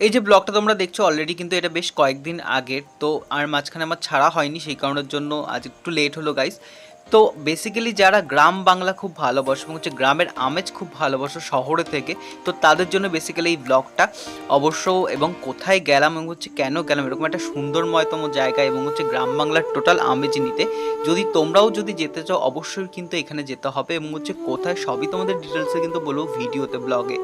এই যে ব্লগটা তোমরা দেখছ অলরেডি কিন্তু এটা বেশ কয়েকদিন আগের, তো আর মাঝখানে আমার ছাড়া হয়নি, সেই কারণের জন্য আজ একটু লেট হলো গাইস তো বেসিক্যালি যারা গ্রাম বাংলা খুব ভালোবাসো এবং হচ্ছে গ্রামের আমেজ খুব ভালোবাসো শহরে থেকে, তো তাদের জন্য বেসিক্যালি এই ব্লগটা অবশ্য এবং কোথায় গেলাম এবং হচ্ছে কেন গেলাম এরকম একটা সুন্দরময়তম জায়গা এবং হচ্ছে গ্রাম বাংলার টোটাল আমেজ নিতে, যদি তোমরাও যদি যেতে চাও অবশ্যই কিন্তু এখানে যেতে হবে এবং হচ্ছে কোথায় সবই তোমাদের ডিটেলসে কিন্তু বলব ভিডিওতে ব্লগে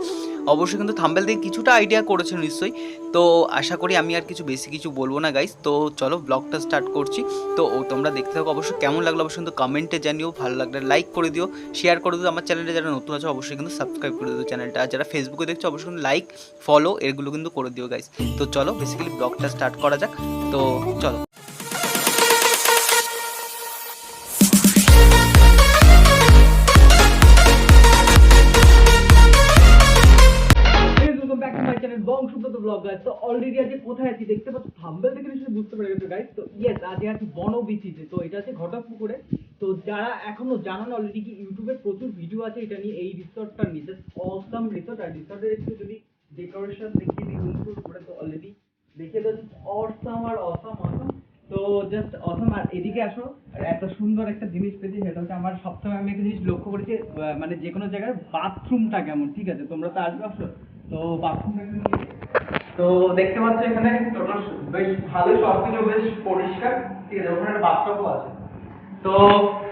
অবশ্যই কিন্তু থাম্বেল থেকে কিছুটা আইডিয়া করেছ নিশ্চয়ই, তো আশা করি আমি আর কিছু বেশি কিছু বলব না গাইস তো চলো ব্লগটা স্টার্ট করছি। তো তোমরা দেখতে থাকো অবশ্যই কেমন লাগল অবশ্যই কিন্তু কমেন্টে জানিও, ভালো লাগলে লাইক করে দিও শেয়ার করে দিও। আমার চ্যানেলে যারা নতুন আছে, অবশ্যই কিন্তু সাবস্ক্রাইব করে দিও চ্যানেলটা আর যারা ফেসবুকে দেখছ, অবশ্যই কিন্তু লাইক ফলো এগুলো কিন্তু করে দিও গাইজ তো চলো বেসিক্যালি ব্লগটা স্টার্ট করা যাক। তো চলো। ব্লগ গাইস তো অলরেডি আজকে কোথায় আছি দেখতে পাচ্ছ? থাম্বেল থেকে নিশ্চয়ই বুঝতে গেছো গাইস তো ইয়েস আজকে আছি বনবিচিতে। তো এটা আছে ঘটকপুকুরে। তো যারা এখনও জানো না অলরেডি কি ইউটিউবে প্রচুর ভিডিও আছে, এটা নিয়ে এই রিসর্টটা জাস্ট অসাম রিসর্ট আর রিসর্টের একটু যদি ডেকোরেশন দেখিয়ে দিই করে তো অলরেডি অসাম আর অসাম অসাম তো জাস্ট অসাম আর এদিকে আসো, এত সুন্দর একটা জিনিস পেয়েছি, সেটা হচ্ছে আমার সবসময় আমি একটা জিনিস লক্ষ্য করেছি মানে যে কোনো জায়গায় বাথরুমটা কেমন, ঠিক আছে? তোমরা তো আসবে আসো তো বাথরুমটা তো দেখতে পাচ্ছ এখানে টোটাল বেশ ভালো সবকিছু বেশ পরিষ্কার। ঠিক আছে, ওখানে বাস্তবও আছে। তো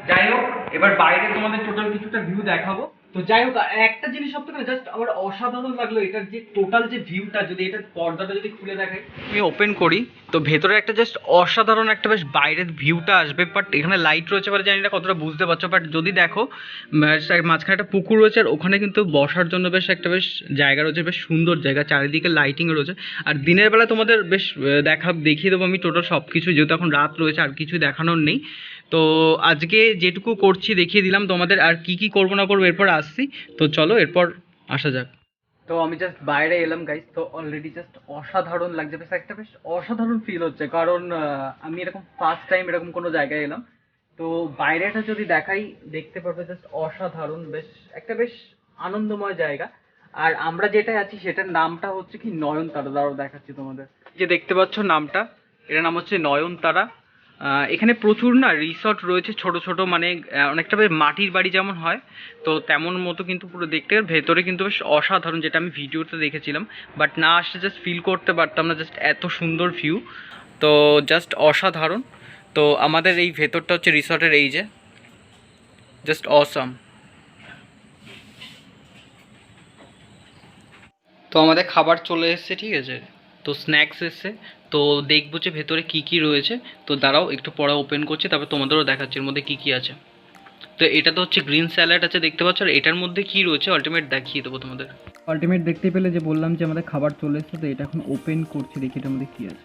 যাই হোক, এবার বাইরে তোমাদের টোটাল কিছুটা ভিউ দেখাবো। তো যাই হোক, একটা জিনিস সব থেকে জাস্ট আমার অসাধারণ লাগল এটার যে টোটাল যে ভিউটা যদি এটা পর্দাটা যদি খুলে দেখায় আমি ওপেন করি, তো ভেতরে একটা জাস্ট অসাধারণ একটা বেশ বাইরের ভিউটা আসবে বাট এখানে লাইট রয়েছে বলে জানি না কতটা বুঝতে পারছ বাট যদি দেখো মাঝখানে একটা পুকুর রয়েছে, আর ওখানে কিন্তু বসার জন্য বেশ একটা বেশ জায়গা রয়েছে, বেশ সুন্দর জায়গা, চারিদিকে লাইটিং রয়েছে। আর দিনের বেলা তোমাদের বেশ দেখা, দেখিয়ে দেবো আমি টোটাল সব কিছু যেহেতু এখন রাত রয়েছে, আর কিছু দেখানোর নেই। তো আজকে যেটুকু করছি দেখিয়ে দিলাম তোমাদের আর কি কি করব না করব এরপর আসছি। তো চলো, এরপর আসা যাক। তো আমি জাস্ট বাইরে এলাম গাইস তো অলরেডি জাস্ট অসাধারণ লাগছে। বেশ একটা বেশ অসাধারণ ফিল হচ্ছে, কারণ আমি এরকম ফার্স্ট টাইম এরকম কোনো জায়গায় এলাম। তো বাইরেটা যদি দেখাই, দেখতে পারবে জাস্ট অসাধারণ, বেশ একটা বেশ আনন্দময় জায়গা। আর আমরা যেটা আছি, সেটার নামটা হচ্ছে কি নয়নতারা। দাঁড়াও, দেখাচ্ছি তোমাদের। যে দেখতে পাচ্ছ নামটা, এটার নাম হচ্ছে নয়নতারা। এখানে প্রচুর না রিসর্ট রয়েছে, ছোট ছোট মানে অনেকটা বেশ মাটির বাড়ি যেমন হয়, তো তেমন মতো কিন্তু পুরো দেখতে ভেতরে কিন্তু বেশ অসাধারণ যেটা আমি ভিডিওতে দেখেছিলাম বাট না আসলে জাস্ট ফিল করতে পারতাম না জাস্ট এত সুন্দর ভিউ তো জাস্ট অসাধারণ, তো আমাদের এই ভেতরটা হচ্ছে রিসর্টের এই যে জাস্ট অসাম তো আমাদের খাবার চলে এসেছে, ঠিক আছে? তো স্ন্যাক্স এসছে। তো দেখব যে ভেতরে কি কি রয়েছে। তো দাঁড়াও একটু পরে ওপেন করছি তারপর তোমাদেরও দেখাচ্ছি এর মধ্যে কি কি আছে। তো এটা তো হচ্ছে গ্রিন স্যালাড আছে দেখতে পাচ্ছ? আর এটার মধ্যে কি রয়েছে? আলটিমেট দেখিয়ে দেবো তোমাদের। আলটিমেট দেখতে পেলে যে বললাম যে আমাদের খাবার চলে এসেছে তো এটা এখন ওপেন করছি দেখি এটার মধ্যে কি আছে।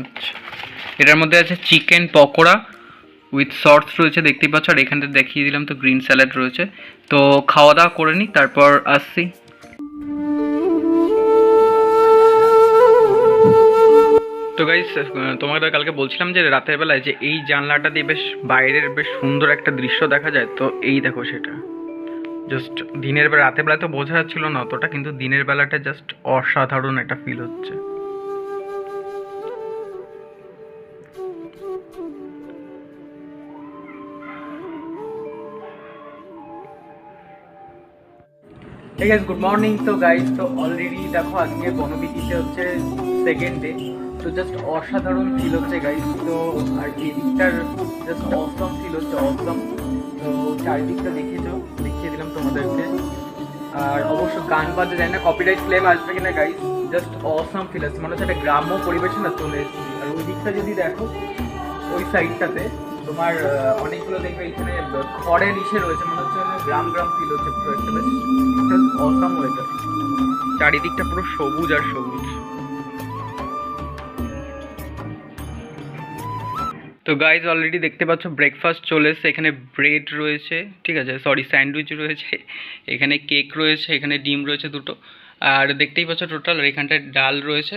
আচ্ছা। এটার মধ্যে আছে চিকেন পকোড়া উইথ সর্টস রয়েছে, দেখতেই পাচ্ছ, আর এখানটা দেখিয়ে দিলাম, তো গ্রিন স্যালাড রয়েছে। তো খাওয়া দাওয়া করে নিই তারপর আসছি। তো গাইস তোমাকে কালকে বলছিলাম যে রাতের বেলায় যে এই জানলাটা দিয়ে বেশ বাইরের বেশ সুন্দর একটা দৃশ্য দেখা যায়, তো এই দেখো সেটা। জাস্ট দিনের বেলা, রাতের বেলায় তো বোঝা যাচ্ছিল না অতটা, কিন্তু দিনের বেলাটা জাস্ট অসাধারণ একটা ফিল হচ্ছে। Guys, good morning. তো গাইস তো অলরেডি দেখো আজকে বনবিচিতে হচ্ছে সেকেন্ড ডে তো জাস্ট অসাধারণ ফিল হচ্ছে গাইস তো আর কি এদিকটার জাস্ট অসম ফিল হচ্ছে অসম তো চারিদিকটা দেখিয়েছো দেখিয়ে দিলাম তোমাদেরকে। আর অবশ্য গান বাজে জানি না কপিরাইট ক্লেম আসবে কিনা গাইস জাস্ট অসম ফিল হচ্ছে। মনে হচ্ছে একটা গ্রাম্য পরিবেশে না চলে এসেছি। আর ওই দিকটা যদি দেখো ওই সাইডটাতে তোমার অনেকগুলো দেখবে এখানে খড়ের ইসে রয়েছে, মনে হচ্ছে গ্রাম গ্রাম ফিল হচ্ছে পুরো একটা বেশ অসাম ওয়েদার চারিদিকটা পুরো সবুজ আর সবুজ। তো গাইজ অলরেডি দেখতে পাচ্ছ ব্রেকফাস্ট চলে এসেছে, এখানে ব্রেড রয়েছে, ঠিক আছে? সরি স্যান্ডউইচ রয়েছে, এখানে কেক রয়েছে, এখানে ডিম রয়েছে দুটো। আর দেখতেই পাচ্ছ টোটাল আর এখানটায় ডাল রয়েছে,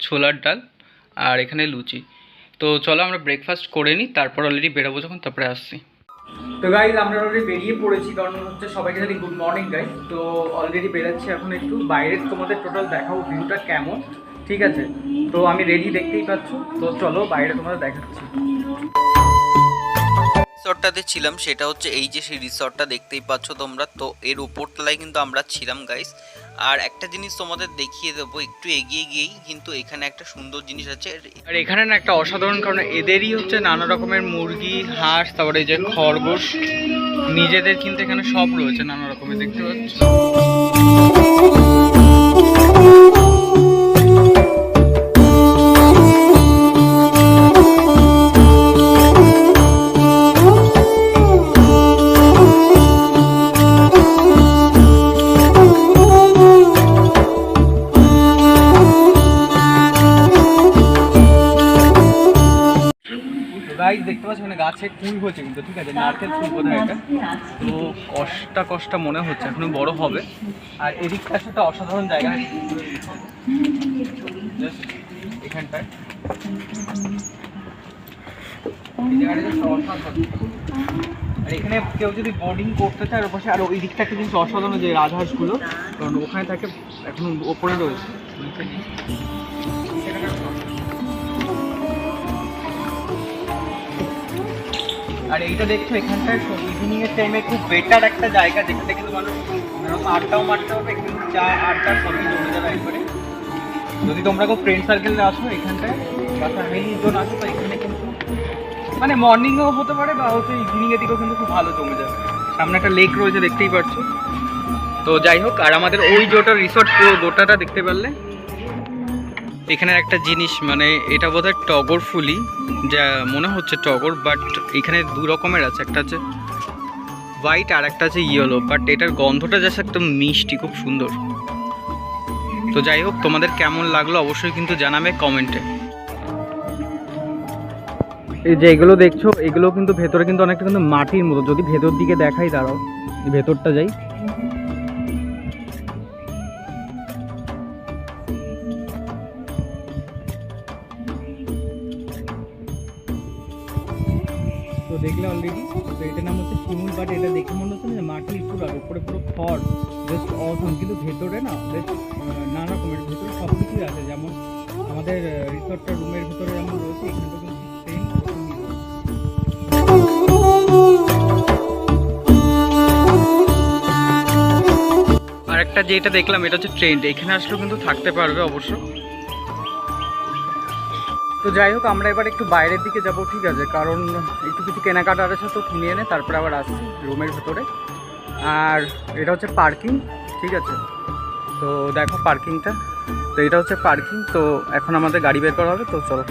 ছোলার ডাল, আর এখানে লুচি। তো চলো আমরা ব্রেকফাস্ট করে নিই তারপর অলরেডি বেরোবো যখন তারপরে আসছি। তো গাইজ আমরা অলরেডি বেরিয়ে পড়েছি কারণ হচ্ছে সবাইকে জানি গুড মর্নিং গাইজ তো অলরেডি বেরোচ্ছি এখন একটু বাইরের তোমাদের টোটাল দেখাও ভিউটা কেমন ঠিক আছে? তো আমি রেডি দেখতেই পাচ্ছ তো চলো বাইরে তোমাদের দেখাচ্ছি। রিসর্টটাতে ছিলাম সেটা হচ্ছে এই যে সেই রিসর্টটা দেখতেই পাচ্ছ তোমরা তো এর উপরতলায় কিন্তু আমরা ছিলাম গাইস আর একটা জিনিস তোমাদের দেখিয়ে দেবো, একটু এগিয়ে গিয়েই, কিন্তু এখানে একটা সুন্দর জিনিস আছে। আর এখানে না একটা অসাধারণ, কারণ এদেরই হচ্ছে নানা রকমের মুরগি, হাঁস, তারপরে যে খরগোশ, নিজেদের কিন্তু এখানে সব রয়েছে নানা রকমের, দেখতে পাচ্ছ? গাছে কুল হচ্ছে কিন্তু, ঠিক আছে, নারকেল ফুল বোধহয় এটা। তো কষ্টা কষ্টা মনে হচ্ছে, এখনও বড় হবে। আর এদিকটা একটা অসাধারণ জায়গা। এখানটায়। আর এখানে কেউ যদি বোর্ডিং করতে চায়, আর পাশে আর ওই দিকটা একটা অসাধারণ যে রাজহাঁসগুলো। কারণ ওখানে থাকে, এখন ওপরে রয়েছে। আর এইটা দেখছ এখানটায় ইভিনিং এর টাইমে খুব বেটার একটা জায়গা যেখানে কিন্তু মানুষ আড্ডাও মারতে হবে কিন্তু চা, আড্ডা সবই জমে যাবে একবারে। যদি তোমরা কেউ ফ্রেন্ড সার্কেলে আসো এখানটায়, বা ফ্যামিলি জন আসো তো এখানে কিন্তু মানে মর্নিংও হতে পারে, বা হচ্ছে ইভিনিং এর দিকেও কিন্তু খুব ভালো জমে যাবে। সামনে একটা লেক রয়েছে, দেখতেই পাচ্ছো তো যাই হোক, আর আমাদের ওই যেটা রিসর্ট পুরো গোটাটা দেখতে পারলে এখানের একটা জিনিস মানে এটা বোধহয় টগর ফুলই, যা মনে হচ্ছে টগর বাট এখানে দু রকমের আছে। একটা হচ্ছে হোয়াইট আর একটা আছে ইয়েলো বাট এটার গন্ধটা জাস্ট একদম মিষ্টি, খুব সুন্দর। তো যাই হোক, তোমাদের কেমন লাগল অবশ্যই কিন্তু জানাবে কমেন্টে। এই যে এগুলো দেখছ, এগুলো কিন্তু ভেতরে কিন্তু অনেকটা কিন্তু মাটির মতো। যদি ভেতর দিকে দেখাই, দাঁড়াও, ভেতরটা যাই। এটার নাম হচ্ছে শিমুল বাট। এটা দেখে মনে হচ্ছে না যে মাটির পুরো আর উপরে পুরো খড় জাস্ট অসম, কিন্তু ভেতরে না, বেশ নানা রকমের, ভেতরে সব কিছুই আছে। যেমন আমাদের রিসর্টটা রুমের ভিতরে যেমন রয়েছে এখানটা কিন্তু আর একটা যেটা দেখলাম, এটা হচ্ছে ট্রেন্ড এখানে আসলেও কিন্তু থাকতে পারবে অবশ্য। তো যাই হোক, আমরা এবার একটু বাইরের দিকে যাব, ঠিক আছে? কারণ একটু কিছু কেনাকাটার আছে তো কিনে এনে তারপরে আবার আসছি রুমের ভেতরে। আর এটা হচ্ছে পার্কিং, ঠিক আছে? তো দেখো পার্কিংটা। তো এটা হচ্ছে পার্কিং, তো এখন আমাদের গাড়ি বের করা হবে, তো চলো।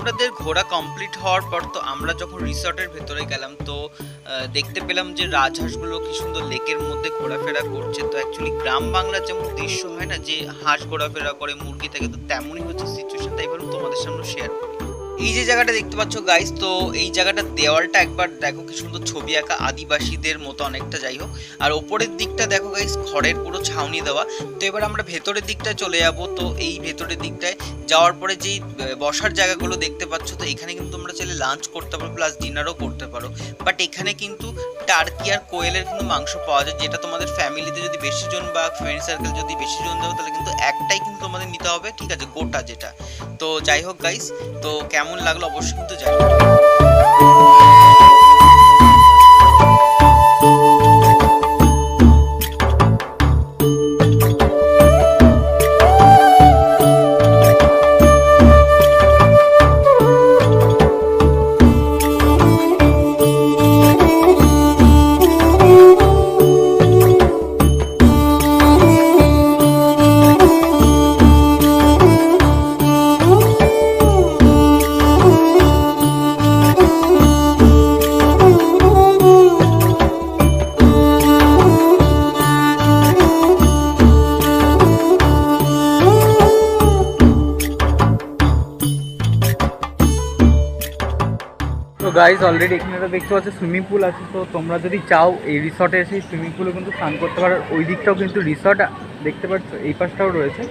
আমাদের ঘোরা কমপ্লিট হওয়ার পর তো আমরা যখন রিসর্টের ভেতরে গেলাম, তো দেখতে পেলাম যে রাজহাঁসগুলো কি সুন্দর লেকের মধ্যে ঘোরাফেরা করছে। তো অ্যাকচুয়ালি গ্রাম বাংলার যেমন দৃশ্য হয় না, যে হাঁস ঘোরাফেরা করে, মুরগি থাকে, তো তেমনই হচ্ছে সিচুয়েশন তাই ভাবলাম তোমাদের সামনে শেয়ার করি। এই যে জায়গাটা দেখতে পাচ্ছ গাইস তো এই জায়গাটার দেওয়ালটা একবার দেখো কি সুন্দর ছবি আঁকা, আদিবাসীদের মতো অনেকটা যাই হোক। আর ওপরের দিকটা দেখো গাইস খড়ের পুরো ছাউনি দেওয়া। তো এবার আমরা ভেতরের দিকটায় চলে যাব। তো এই ভেতরের দিকটায় যাওয়ার পরে যেই বসার জায়গাগুলো দেখতে পাচ্ছ, তো এখানে কিন্তু তোমরা চাইলে লাঞ্চ করতে পারো প্লাস ডিনারও করতে পারো। বাট এখানে কিন্তু টার্কি আর কোয়েলের কিন্তু মাংস পাওয়া যায়, যেটা তোমাদের ফ্যামিলিতে যদি বেশি জন বা ফ্রেন্ড সার্কেল যদি বেশি জন যাবে তাহলে কিন্তু একটাই কিন্তু তোমাদের নিতে হবে, ঠিক আছে, গোটা যেটা। তো যাই হোক গাইস তো কেমন লাগল অবশ্যই কিন্তু জানাবে গাইজ অলরেডি এখানে একটা দেখতে পাচ্ছ সুইমিং পুল আছে, তো তোমরা যদি চাও এই রিসর্টে এসে সুইমিং পুলে কিন্তু স্নান করতে পারো। ওই দিকটাও কিন্তু রিসর্ট দেখতে পাচ্ছ, এই পাশটাও রয়েছে।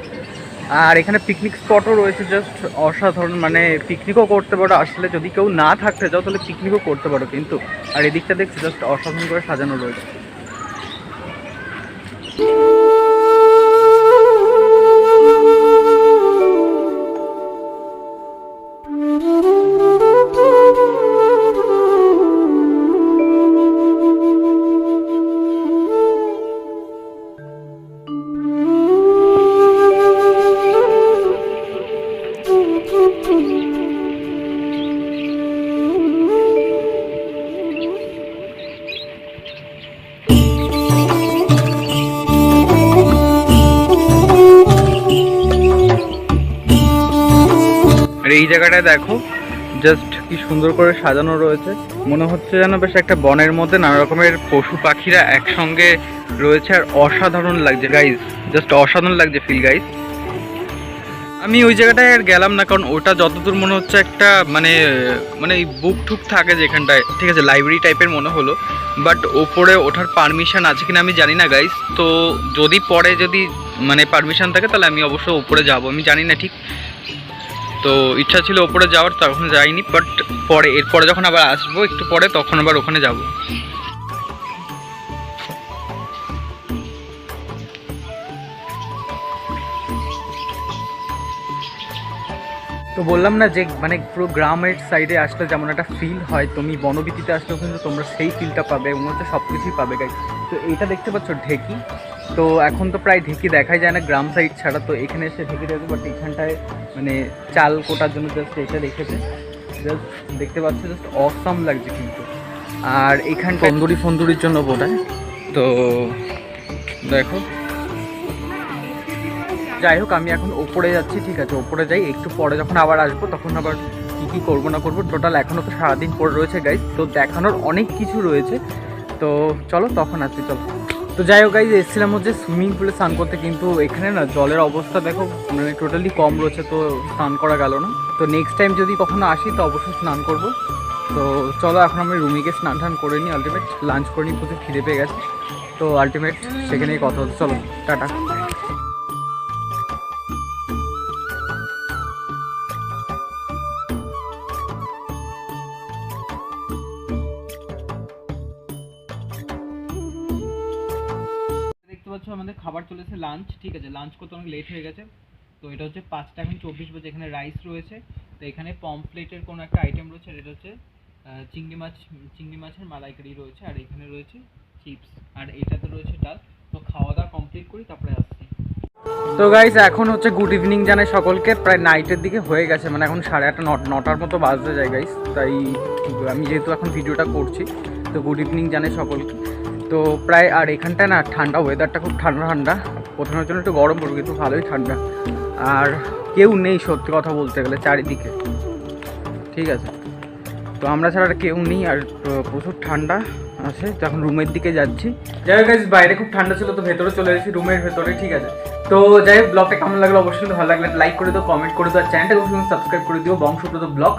আর এখানে পিকনিক স্পটও রয়েছে জাস্ট অসাধারণ মানে পিকনিকও করতে পারো। আসলে যদি কেউ না থাকতে চাও, তাহলে পিকনিকও করতে পারো কিন্তু। আর এদিকটা দেখছ জাস্ট অসাধারণ করে সাজানো রয়েছে। জায়গাটায় দেখো। জাস্ট কি সুন্দর করে সাজানো রয়েছে। মনে হচ্ছে যেন বেশ একটা বনের মধ্যে নানা রকমের পশু পাখিরা একসঙ্গে রয়েছে আর অসাধারণ লাগছে। গাইজ জাস্ট অসাধারণ লাগছে ফিল গাইজ আমি ওই জায়গাটায় আর গেলাম না, কারণ ওটা যতদূর মনে হচ্ছে একটা মানে মানে বুক ঠুক থাকে যেখানটায়। ঠিক আছে লাইব্রেরি টাইপের মনে হলো। বাট ওপরে ওঠার পারমিশন আছে কিনা আমি জানি না গাইজ তো যদি পরে যদি মানে পারমিশন থাকে, তাহলে আমি অবশ্য ওপরে যাব। আমি জানি না ঠিক। তো ইচ্ছা ছিল ওপরে যাওয়ার তখন যাইনি বাট পরে, এরপরে যখন আবার আসব, একটু পরে, তখন আবার ওখানে যাব। তো বললাম না যে মানে পুরো গ্রামের সাইডে আসলে যেমন একটা ফিল হয়, তুমি বনবিতিতে আসলেও কিন্তু তোমরা সেই ফিলটা পাবে, এবং হচ্ছে সব কিছুই পাবে গাই তো এইটা দেখতে পাচ্ছ, ঢেকি। তো এখন তো প্রায় ঢেকি দেখাই যায় না, গ্রাম সাইড ছাড়া। তো এখানে এসে ঢেকি দেখো বাট এখানটায় মানে চাল কোটার জন্য জাস্ট এটা রেখেছে। জাস্ট দেখতে পাচ্ছ জাস্ট অসাম লাগছে কিন্তু। আর এখান তন্দুরি ফন্দুরির জন্য বোধ তো দেখো। যাই হোক, আমি এখন ওপরে যাচ্ছি, ঠিক আছে? ওপরে যাই, একটু পরে যখন আবার আসব, তখন আবার কী কী করব না করব টোটাল এখনও তো সারাদিন পরে রয়েছে গাইজ তো দেখানোর অনেক কিছু রয়েছে। তো চলো, তখন আসছি চলো। তো যাই হোক গাইজ এসেছিলাম হচ্ছে সুইমিং পুলে স্নান করতে, কিন্তু এখানে না জলের অবস্থা দেখো মানে টোটালি কম রয়েছে, তো স্নান করা গেল না। তো নেক্সট টাইম যদি কখনো আসি, তো অবশ্যই স্নান করব। তো চলো, এখন আমি রুমে গিয়ে স্নান টান করে নিই আলটিমেট লাঞ্চ করে নিই, প্রচুর খিদে পেয়ে গেছে। তো আলটিমেট সেখানেই কথা হচ্ছে, চলো, টাটা। পাচ্ছ আমাদের খাবার চলেছে লাঞ্চ ঠিক আছে? লাঞ্চ করতে অনেক লেট হয়ে গেছে। তো এটা হচ্ছে পাঁচটা এখন চব্বিশ বাজে এখানে রাইস রয়েছে। তো এখানে পমফ্লেটের কোনো একটা আইটেম রয়েছে এটা হচ্ছে চিংড়ি মাছ, চিংড়ি মাছের মালাইকারি রয়েছে, আর এখানে রয়েছে চিপস আর এটাতে রয়েছে ডাল। তো খাওয়া দাওয়া কমপ্লিট করি, তারপরে আসছি। তো গাইস এখন হচ্ছে গুড ইভিনিং জানাই সকলকে। প্রায় নাইটের দিকে হয়ে গেছে মানে এখন সাড়ে আটটা নটার মতো বাজতে যায় গাইস তাই আমি যেহেতু এখন ভিডিওটা করছি, তো গুড ইভিনিং জানাই সকলকে। তো প্রায়, আর এখানটায় না ঠান্ডা ওয়েদারটা খুব ঠান্ডা ঠান্ডা। প্রথমের জন্য একটু গরম পড়বে, কিন্তু ভালোই ঠান্ডা। আর কেউ নেই সত্যি কথা বলতে গেলে, চারিদিকে। ঠিক আছে? তো আমরা ছাড়া কেউ নেই, আর প্রচুর ঠান্ডা। আছে, তো এখন রুমের দিকে যাচ্ছি। যাই হোক বাইরে খুব ঠান্ডা ছিল, তো ভেতরে চলে এসেছি, রুমের ভেতরে, ঠিক আছে। তো যাই হোক ব্লগটা কেমন লাগল অবশ্যই ভালো লাগলে লাইক করে দিও কমেন্ট করে দিও, আর চ্যানেলটাকে অবশ্যই সাবস্ক্রাইব করে দিও বংশপ্রদ ব্লগ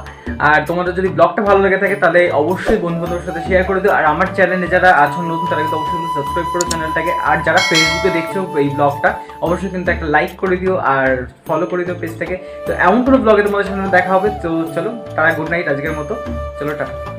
আর তোমাদের যদি ব্লগটা ভালো লেগে থাকে, তাহলে অবশ্যই বন্ধু বান্ধবের সাথে শেয়ার করে দিও, আর আমার চ্যানেলে যারা আছো নতুন, তারা কিন্তু অবশ্যই সাবস্ক্রাইব করো চ্যানেলটাকে আর যারা ফেসবুকে দেখছ এই ব্লগটা অবশ্যই কিন্তু একটা লাইক করে দিও, আর ফলো করে দিও পেজটাকে তো এমন কোনো ব্লগে তোমাদের সামনে দেখা হবে, তো চলো তারা গুড নাইট আজকের মতো। চলো, টাটা।